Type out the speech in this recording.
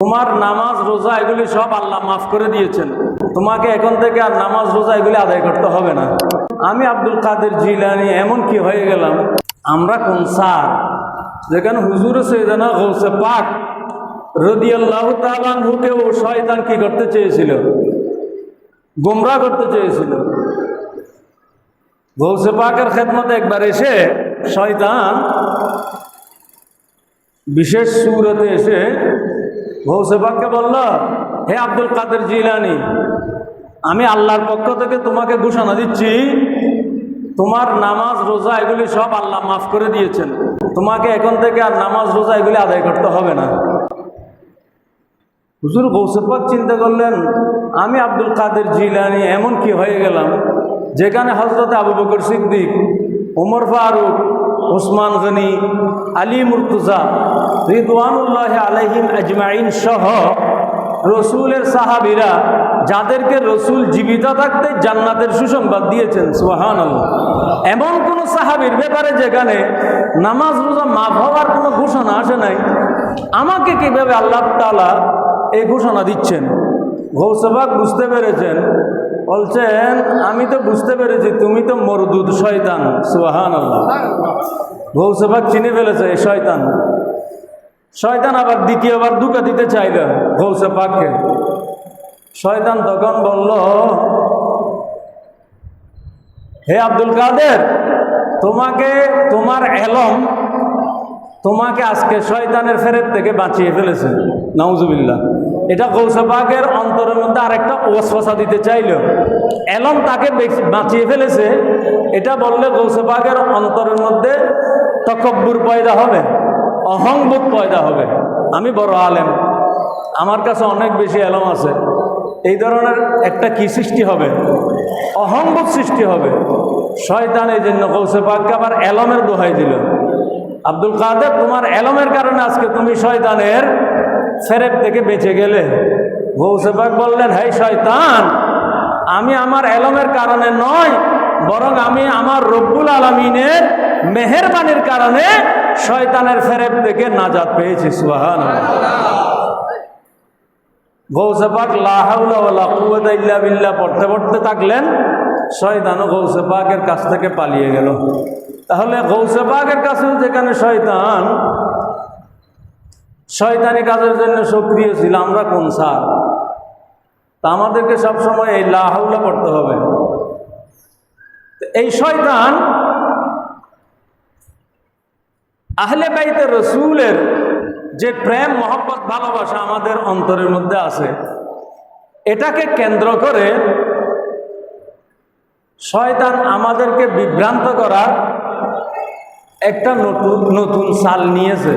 তোমার নামাজ, রোজা, এগুলি সব আল্লাহ মাফ করে দিয়েছেন। তোমাকে এখন থেকে আর নামাজ, রোজা, এগুলি আদায় করতে হবে না। আমি আব্দুল কাদের জিলানি, এমন কি হয়ে গেলাম? আমরা কোন সার যেখানে হুজুর সৈদানা গৌসে পাক রদিয়াল্লাহ তালানহুকেও শয়তান কি করতে চেয়েছিল? গোমরা করতে চেয়েছিল। গৌসে পাকের খেদমতে একবার এসে শয়তান বিশেষ সুরতে এসে গৌসে পাককে বলল, হে আব্দুল কাদের জিলানি, আমি আল্লাহর পক্ষ থেকে তোমাকে ঘোষণা দিচ্ছি, তোমার নামাজ, রোজা এগুলি সব আল্লাহ মাফ করে দিয়েছেন। তোমাকে এখন থেকে আর নামাজ, রোজা এগুলি আদায় করতে হবে না। হুজুর গৌসেপাক চিন্তা করলেন, আমি আব্দুল কাদের জিলানি, এমন কি হয়ে গেলাম? যেখানে হজরত আবু বকর সিদ্দিক, ওমর ফারুক ওসমান গনি, আলী মুর্তুজা, রিদওয়ানুল্লাহ আলহিম আজমাইন সহ রসুলের সাহাবিরা যাদেরকে রসুল জীবিত থাকতে জান্নাতের সুসংবাদ দিয়েছেন সুহান এমন কোনো সাহাবির ব্যাপারে যেখানে নামাজ রোজা মাফ হওয়ার কোনো ঘোষণা আসে নাই, আমাকে কীভাবে আল্লাহ তালা এই ঘোষণা দিচ্ছেন? গৌসবাক বুঝতে পেরেছেন? বলছেন, আমি তো বুঝতে পেরেছি, তুমি তো মরদুদ শয়তান সুহান আল্লাহ গৌসবাক চিনে ফেলেছে, এই শয়তান। শয়তান আবার দ্বিতীয়বার দুকা দিতে চাইল গৌসে পাককে শয়তান তখন বলল, হে আব্দুল কাদের, তোমাকে, তোমার এলম তোমাকে আজকে শয়তানের ফেরের থেকে বাঁচিয়ে ফেলেছে। নাউজুবিল্লাহ। এটা গৌসবাগের অন্তরের মধ্যে আরেকটা ওসফসা দিতে চাইল। এলম তাকে বেচ- বাঁচিয়ে ফেলেছে, এটা বললে গৌসবাগের অন্তরের মধ্যে তকব্বুর পয়দা হবে, অহংবোধ পয়দা হবে। আমি বড় আলেম, আমার কাছে অনেক বেশি এলম আছে। এই ধরনের একটা কি সৃষ্টি হবে? অহংবোধ সৃষ্টি হবে। শয়তান এই জন্য কৌশে পাককে আবার এলমের দোহাই দিল। আব্দুল কাদের, তোমার এলমের কারণে আজকে তুমি শয়তানের ফেরেক থেকে বেঁচে গেলে। গৌসে পাক বললেন হে শয়তান, আমি আমার এলমের কারণে নয় বরং আমি আমার রব্বুল আলমিনের মেহেরবানির কারণে শয়তানের ফেরেক থেকে নাজাদ পেয়েছি সুহান গৌসেপাক লাহাউলা বিল্লা পড়তে পড়তে থাকলেন, শয়তানও গৌসেপাকের কাছ থেকে পালিয়ে গেল। তাহলে গৌসেপাকের কাছেও যেখানে শয়তান, শয়তানি কাজের জন্য সক্রিয় ছিল, আমরা কোন সার? তা আমাদেরকে সবসময় এই লাহাউলা পড়তে হবে। এই শয়তান আহলে বাইতে রসুলের যে প্রেম, মহব্বত, ভালোবাসা আমাদের অন্তরের মধ্যে আছে, এটাকে কেন্দ্র করে শয়তান আমাদেরকে বিভ্রান্ত করার একটা নতুন নতুন সাল নিয়েছে।